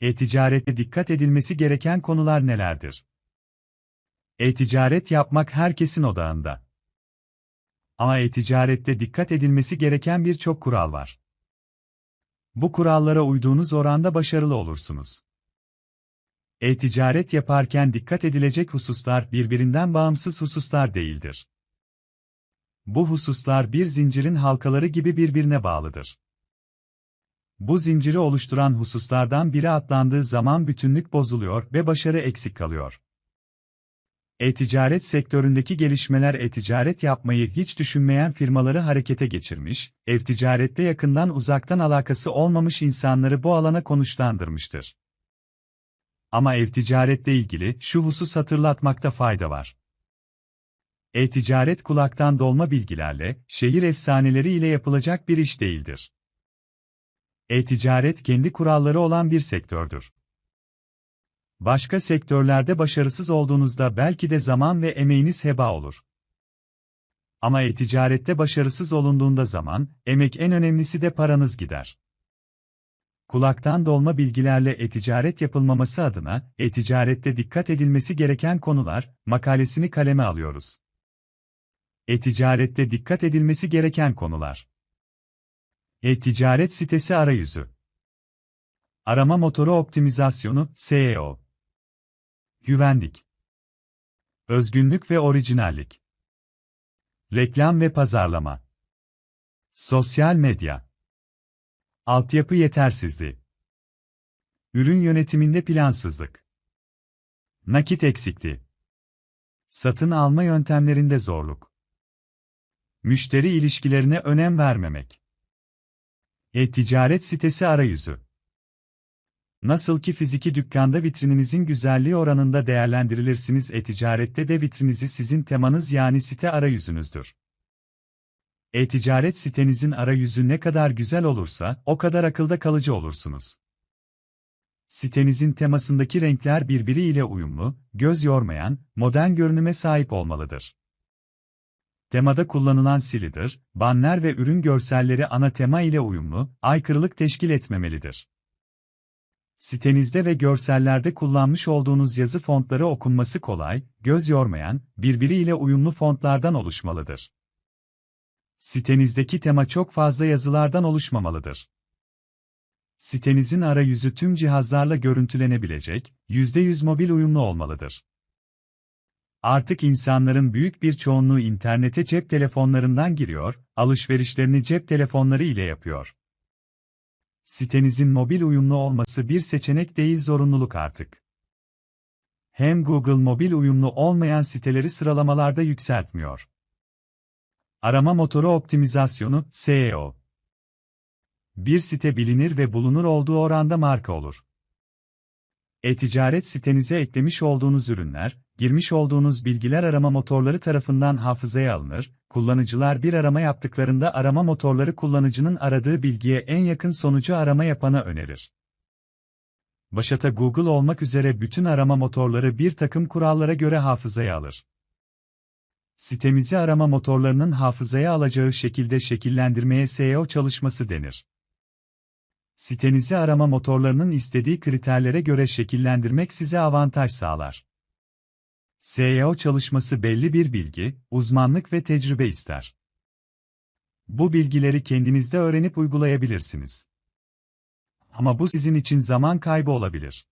E-ticarette dikkat edilmesi gereken konular nelerdir? E-ticaret yapmak herkesin odağında. Ama e-ticarette dikkat edilmesi gereken birçok kural var. Bu kurallara uyduğunuz oranda başarılı olursunuz. E-ticaret yaparken dikkat edilecek hususlar birbirinden bağımsız hususlar değildir. Bu hususlar bir zincirin halkaları gibi birbirine bağlıdır. Bu zinciri oluşturan hususlardan biri atlandığı zaman bütünlük bozuluyor ve başarı eksik kalıyor. E-ticaret sektöründeki gelişmeler e-ticaret yapmayı hiç düşünmeyen firmaları harekete geçirmiş, ev-ticarette yakından uzaktan alakası olmamış insanları bu alana konuşlandırmıştır. Ama ev-ticaretle ilgili şu husus hatırlatmakta fayda var. E-ticaret kulaktan dolma bilgilerle, şehir efsaneleri ile yapılacak bir iş değildir. E-ticaret kendi kuralları olan bir sektördür. Başka sektörlerde başarısız olduğunuzda belki de zaman ve emeğiniz heba olur. Ama e-ticarette başarısız olunduğunda zaman, emek en önemlisi de paranız gider. Kulaktan dolma bilgilerle e-ticaret yapılmaması adına, e-ticarette dikkat edilmesi gereken konular, makalesini kaleme alıyoruz. E-ticarette dikkat edilmesi gereken konular. E-ticaret sitesi arayüzü. Arama motoru optimizasyonu, SEO. Güvenlik. Özgünlük ve orijinallik. Reklam ve pazarlama. Sosyal medya. Altyapı yetersizliği. Ürün yönetiminde plansızlık. Nakit eksikliği. Satın alma yöntemlerinde zorluk. Müşteri ilişkilerine önem vermemek. E-ticaret sitesi arayüzü. Nasıl ki fiziki dükkanda vitrininizin güzelliği oranında değerlendirilirsiniz e-ticarette de vitrinizi sizin temanız yani site arayüzünüzdür. E-ticaret sitenizin arayüzü ne kadar güzel olursa, o kadar akılda kalıcı olursunuz. Sitenizin temasındaki renkler birbiriyle uyumlu, göz yormayan, modern görünüme sahip olmalıdır. Temada kullanılan silidir, banner ve ürün görselleri ana tema ile uyumlu, aykırılık teşkil etmemelidir. Sitenizde ve görsellerde kullanmış olduğunuz yazı fontları okunması kolay, göz yormayan, birbiriyle uyumlu fontlardan oluşmalıdır. Sitenizdeki tema çok fazla yazılardan oluşmamalıdır. Sitenizin arayüzü tüm cihazlarla görüntülenebilecek, %100 mobil uyumlu olmalıdır. Artık insanların büyük bir çoğunluğu internete cep telefonlarından giriyor, alışverişlerini cep telefonları ile yapıyor. Sitenizin mobil uyumlu olması bir seçenek değil zorunluluk artık. Hem Google mobil uyumlu olmayan siteleri sıralamalarda yükseltmiyor. Arama motoru optimizasyonu, SEO. Bir site bilinir ve bulunur olduğu oranda marka olur. E-ticaret sitenize eklemiş olduğunuz ürünler, girmiş olduğunuz bilgiler arama motorları tarafından hafızaya alınır, kullanıcılar bir arama yaptıklarında arama motorları kullanıcının aradığı bilgiye en yakın sonucu arama yapana önerir. Başata Google olmak üzere bütün arama motorları bir takım kurallara göre hafızaya alır. Sitemizi arama motorlarının hafızaya alacağı şekilde şekillendirmeye SEO çalışması denir. Sitenizi arama motorlarının istediği kriterlere göre şekillendirmek size avantaj sağlar. SEO çalışması belli bir bilgi, uzmanlık ve tecrübe ister. Bu bilgileri kendinizde öğrenip uygulayabilirsiniz. Ama bu sizin için zaman kaybı olabilir.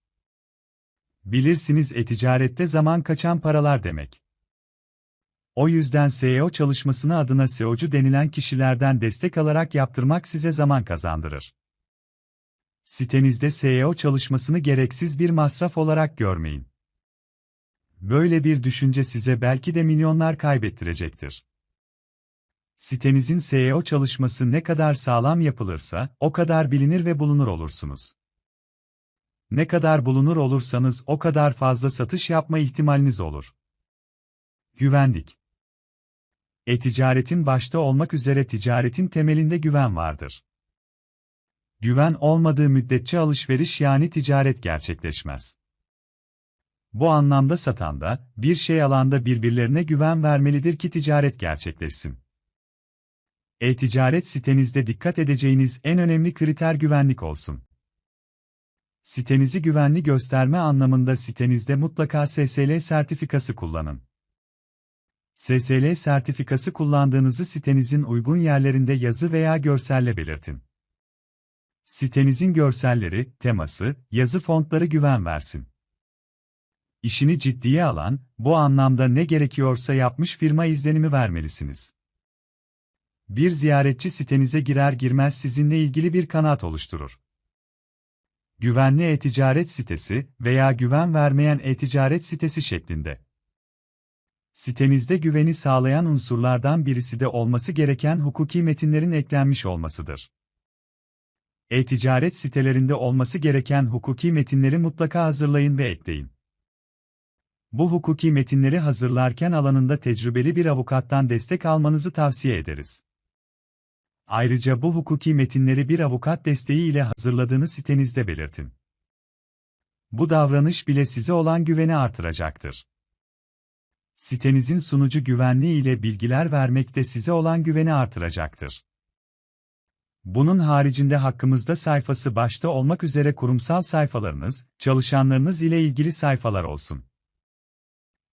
Bilirsiniz e-ticarette zaman kaçan paralar demek. O yüzden SEO çalışmasını adına SEO'cu denilen kişilerden destek alarak yaptırmak size zaman kazandırır. Sitenizde SEO çalışmasını gereksiz bir masraf olarak görmeyin. Böyle bir düşünce size belki de milyonlar kaybettirecektir. Sitenizin SEO çalışması ne kadar sağlam yapılırsa, o kadar bilinir ve bulunur olursunuz. Ne kadar bulunur olursanız o kadar fazla satış yapma ihtimaliniz olur. Güvenlik E-ticaretin başta olmak üzere ticaretin temelinde güven vardır. Güven olmadığı müddetçe alışveriş yani ticaret gerçekleşmez. Bu anlamda satan da, bir şey alanda birbirlerine güven vermelidir ki ticaret gerçekleşsin. E-ticaret sitenizde dikkat edeceğiniz en önemli kriter güvenlik olsun. Sitenizi güvenli gösterme anlamında sitenizde mutlaka SSL sertifikası kullanın. SSL sertifikası kullandığınızı sitenizin uygun yerlerinde yazı veya görselle belirtin. Sitenizin görselleri, teması, yazı fontları güven versin. İşini ciddiye alan, bu anlamda ne gerekiyorsa yapmış firma izlenimi vermelisiniz. Bir ziyaretçi sitenize girer girmez sizinle ilgili bir kanaat oluşturur. Güvenli e-ticaret sitesi veya güven vermeyen e-ticaret sitesi şeklinde. Sitenizde güveni sağlayan unsurlardan birisi de olması gereken hukuki metinlerin eklenmiş olmasıdır. E-ticaret sitelerinde olması gereken hukuki metinleri mutlaka hazırlayın ve ekleyin. Bu hukuki metinleri hazırlarken alanında tecrübeli bir avukattan destek almanızı tavsiye ederiz. Ayrıca bu hukuki metinleri bir avukat desteği ile hazırladığını sitenizde belirtin. Bu davranış bile size olan güveni artıracaktır. Sitenizin sunucu güvenliği ile bilgiler vermekte size olan güveni artıracaktır. Bunun haricinde hakkımızda sayfası başta olmak üzere kurumsal sayfalarınız, çalışanlarınız ile ilgili sayfalar olsun.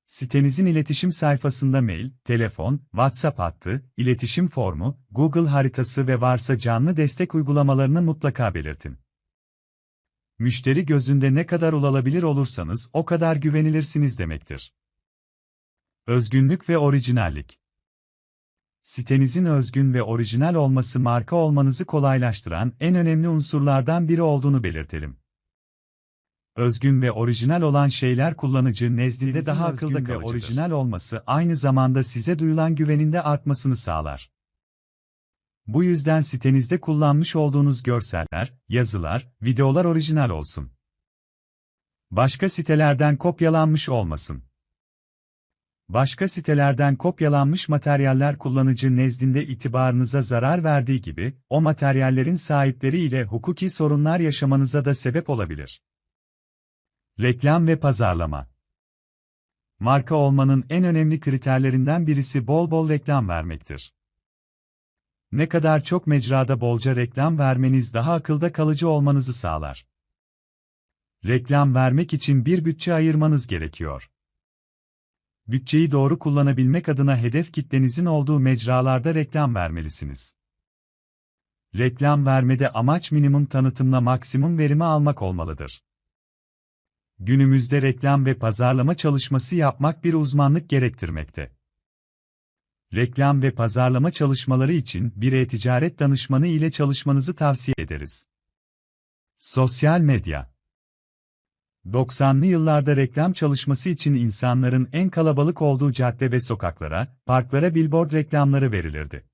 Sitenizin iletişim sayfasında mail, telefon, WhatsApp hattı, iletişim formu, Google haritası ve varsa canlı destek uygulamalarını mutlaka belirtin. Müşteri gözünde ne kadar ulaşılabilir olursanız o kadar güvenilirsiniz demektir. Özgünlük ve orijinallik. Sitenizin özgün ve orijinal olması marka olmanızı kolaylaştıran en önemli unsurlardan biri olduğunu belirtelim. Özgün ve orijinal olan şeyler kullanıcı nezdinde daha akılda kalıcıdır. ve orijinal olması aynı zamanda size duyulan güveninde artmasını sağlar. Bu yüzden sitenizde kullanmış olduğunuz görseller, yazılar, videolar orijinal olsun. Başka sitelerden kopyalanmış olmasın. Başka sitelerden kopyalanmış materyaller kullanıcı nezdinde itibarınıza zarar verdiği gibi, o materyallerin sahipleri ile hukuki sorunlar yaşamanıza da sebep olabilir. Reklam ve pazarlama Marka olmanın en önemli kriterlerinden birisi bol bol reklam vermektir. Ne kadar çok mecrada bolca reklam vermeniz daha akılda kalıcı olmanızı sağlar. Reklam vermek için bir bütçe ayırmanız gerekiyor. Bütçeyi doğru kullanabilmek adına hedef kitlenizin olduğu mecralarda reklam vermelisiniz. Reklam vermede amaç minimum tanıtımla maksimum verimi almak olmalıdır. Günümüzde reklam ve pazarlama çalışması yapmak bir uzmanlık gerektirmekte. Reklam ve pazarlama çalışmaları için bir e-ticaret danışmanı ile çalışmanızı tavsiye ederiz. Sosyal medya 90'lı yıllarda reklam çalışması için insanların en kalabalık olduğu cadde ve sokaklara, parklara billboard reklamları verilirdi.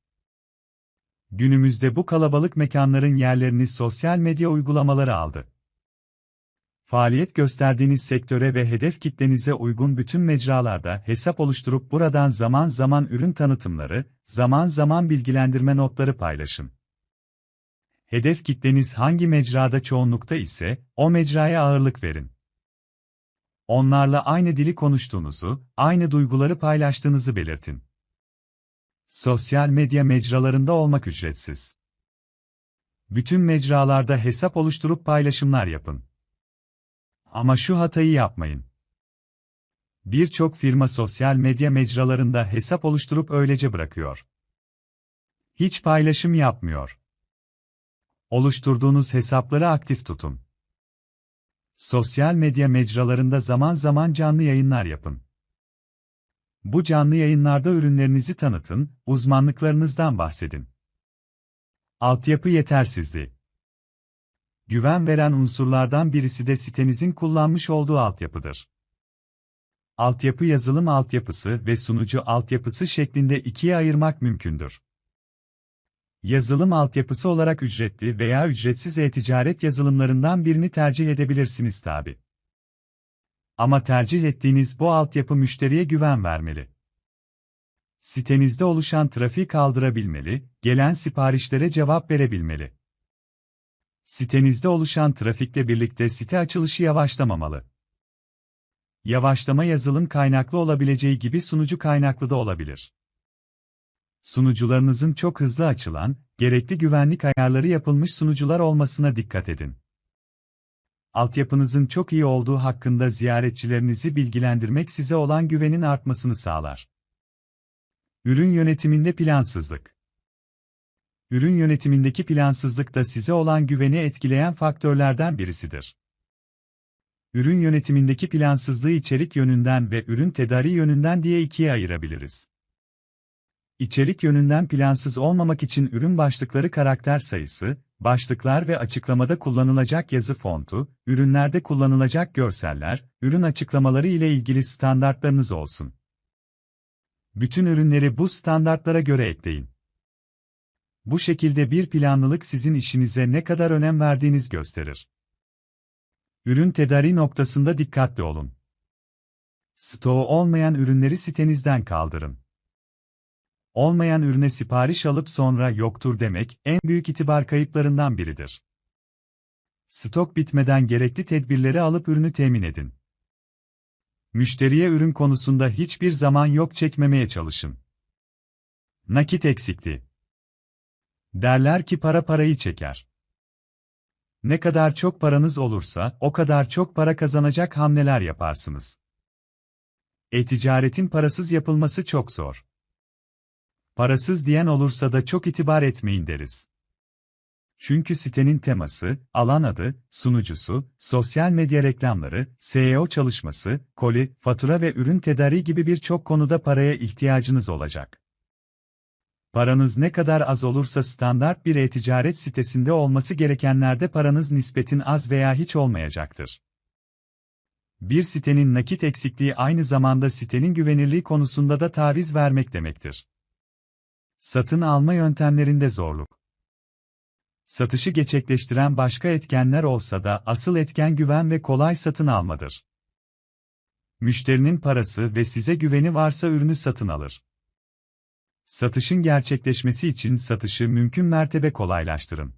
Günümüzde bu kalabalık mekanların yerlerini sosyal medya uygulamaları aldı. Faaliyet gösterdiğiniz sektöre ve hedef kitlenize uygun bütün mecralarda hesap oluşturup buradan zaman zaman ürün tanıtımları, zaman zaman bilgilendirme notları paylaşın. Hedef kitleniz hangi mecrada çoğunlukta ise, o mecraya ağırlık verin. Onlarla aynı dili konuştuğunuzu, aynı duyguları paylaştığınızı belirtin. Sosyal medya mecralarında olmak ücretsiz. Bütün mecralarda hesap oluşturup paylaşımlar yapın. Ama şu hatayı yapmayın. Birçok firma sosyal medya mecralarında hesap oluşturup öylece bırakıyor. Hiç paylaşım yapmıyor. Oluşturduğunuz hesapları aktif tutun. Sosyal medya mecralarında zaman zaman canlı yayınlar yapın. Bu canlı yayınlarda ürünlerinizi tanıtın, uzmanlıklarınızdan bahsedin. Altyapı yetersizliği Güven veren unsurlardan birisi de sitenizin kullanmış olduğu altyapıdır. Altyapı yazılım altyapısı ve sunucu altyapısı şeklinde ikiye ayırmak mümkündür. Yazılım altyapısı olarak ücretli veya ücretsiz e-ticaret yazılımlarından birini tercih edebilirsiniz tabi. Ama tercih ettiğiniz bu altyapı müşteriye güven vermeli. Sitenizde oluşan trafiği kaldırabilmeli, gelen siparişlere cevap verebilmeli. Sitenizde oluşan trafikle birlikte site açılışı yavaşlamamalı. Yavaşlama yazılım kaynaklı olabileceği gibi sunucu kaynaklı da olabilir. Sunucularınızın çok hızlı açılan, gerekli güvenlik ayarları yapılmış sunucular olmasına dikkat edin. altyapınızın çok iyi olduğu hakkında ziyaretçilerinizi bilgilendirmek size olan güvenin artmasını sağlar. Ürün yönetiminde plansızlık. Ürün yönetimindeki plansızlık da size olan güveni etkileyen faktörlerden birisidir. Ürün yönetimindeki plansızlığı içerik yönünden ve ürün tedariği yönünden diye ikiye ayırabiliriz. İçerik yönünden plansız olmamak için ürün başlıkları karakter sayısı, başlıklar ve açıklamada kullanılacak yazı fontu, ürünlerde kullanılacak görseller, ürün açıklamaları ile ilgili standartlarınız olsun. Bütün ürünleri bu standartlara göre ekleyin. Bu şekilde bir planlılık sizin işinize ne kadar önem verdiğiniz gösterir. Ürün tedariği noktasında dikkatli olun. Stoğu olmayan ürünleri sitenizden kaldırın. Olmayan ürüne sipariş alıp sonra yoktur demek en büyük itibar kayıplarından biridir. Stok bitmeden gerekli tedbirleri alıp ürünü temin edin. Müşteriye ürün konusunda hiçbir zaman yok çekmemeye çalışın. Nakit eksikliği. Derler ki para parayı çeker. Ne kadar çok paranız olursa, o kadar çok para kazanacak hamleler yaparsınız. E-ticaretin parasız yapılması çok zor. Parasız diyen olursa da çok itibar etmeyin deriz. Çünkü sitenin teması, alan adı, sunucusu, sosyal medya reklamları, SEO çalışması, koli, fatura ve ürün tedariği gibi birçok konuda paraya ihtiyacınız olacak. Paranız ne kadar az olursa standart bir e-ticaret sitesinde olması gerekenlerde paranız nispetin az veya hiç olmayacaktır. Bir sitenin nakit eksikliği aynı zamanda sitenin güvenirliği konusunda da taviz vermek demektir. Satın alma yöntemlerinde zorluk. Satışı gerçekleştiren başka etkenler olsa da asıl etken güven ve kolay satın almadır. Müşterinin parası ve size güveni varsa ürünü satın alır. Satışın gerçekleşmesi için satışı mümkün mertebe kolaylaştırın.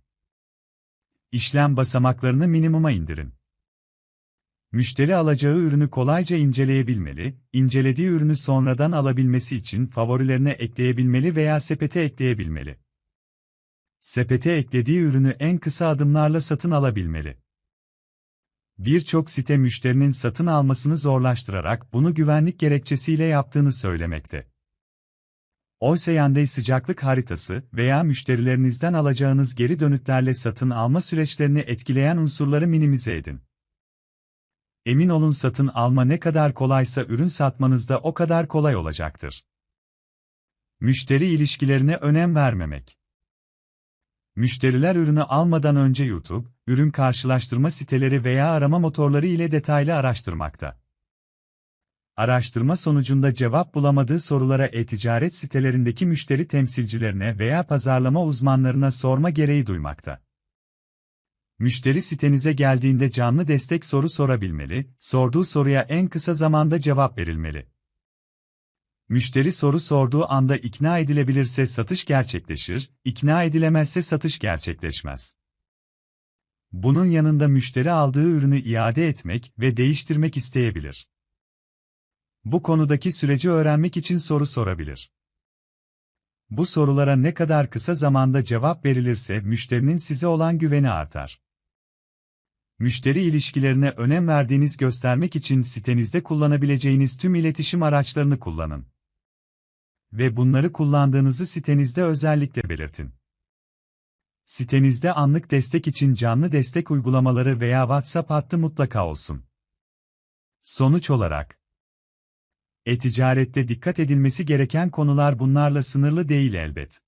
İşlem basamaklarını minimuma indirin. Müşteri alacağı ürünü kolayca inceleyebilmeli, incelediği ürünü sonradan alabilmesi için favorilerine ekleyebilmeli veya sepete ekleyebilmeli. Sepete eklediği ürünü en kısa adımlarla satın alabilmeli. Birçok site müşterinin satın almasını zorlaştırarak bunu güvenlik gerekçesiyle yaptığını söylemekte. Oysa Yandex sıcaklık haritası veya müşterilerinizden alacağınız geri dönütlerle satın alma süreçlerini etkileyen unsurları minimize edin. Emin olun satın alma ne kadar kolaysa ürün satmanız da o kadar kolay olacaktır. Müşteri ilişkilerine önem vermemek. Müşteriler ürünü almadan önce YouTube, ürün karşılaştırma siteleri veya arama motorları ile detaylı araştırmakta. Araştırma sonucunda cevap bulamadığı sorulara e-ticaret sitelerindeki müşteri temsilcilerine veya pazarlama uzmanlarına sorma gereği duymakta. Müşteri sitenize geldiğinde canlı destek soru sorabilmeli, sorduğu soruya en kısa zamanda cevap verilmeli. Müşteri soru sorduğu anda ikna edilebilirse satış gerçekleşir, ikna edilemezse satış gerçekleşmez. Bunun yanında müşteri aldığı ürünü iade etmek ve değiştirmek isteyebilir. Bu konudaki süreci öğrenmek için soru sorabilir. Bu sorulara ne kadar kısa zamanda cevap verilirse müşterinin size olan güveni artar. Müşteri ilişkilerine önem verdiğiniz göstermek için sitenizde kullanabileceğiniz tüm iletişim araçlarını kullanın. Ve bunları kullandığınızı sitenizde özellikle belirtin. Sitenizde anlık destek için canlı destek uygulamaları veya WhatsApp hattı mutlaka olsun. Sonuç olarak, e-ticarette dikkat edilmesi gereken konular bunlarla sınırlı değil elbet.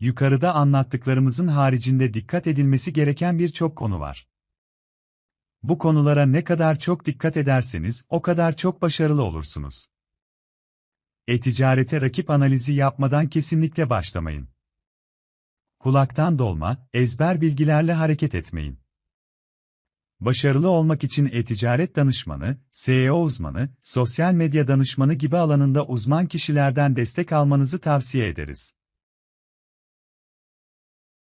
Yukarıda anlattıklarımızın haricinde dikkat edilmesi gereken birçok konu var. Bu konulara ne kadar çok dikkat ederseniz o kadar çok başarılı olursunuz. E-ticarete rakip analizi yapmadan kesinlikle başlamayın. Kulaktan dolma, ezber bilgilerle hareket etmeyin. Başarılı olmak için e-ticaret danışmanı, SEO uzmanı, sosyal medya danışmanı gibi alanında uzman kişilerden destek almanızı tavsiye ederiz.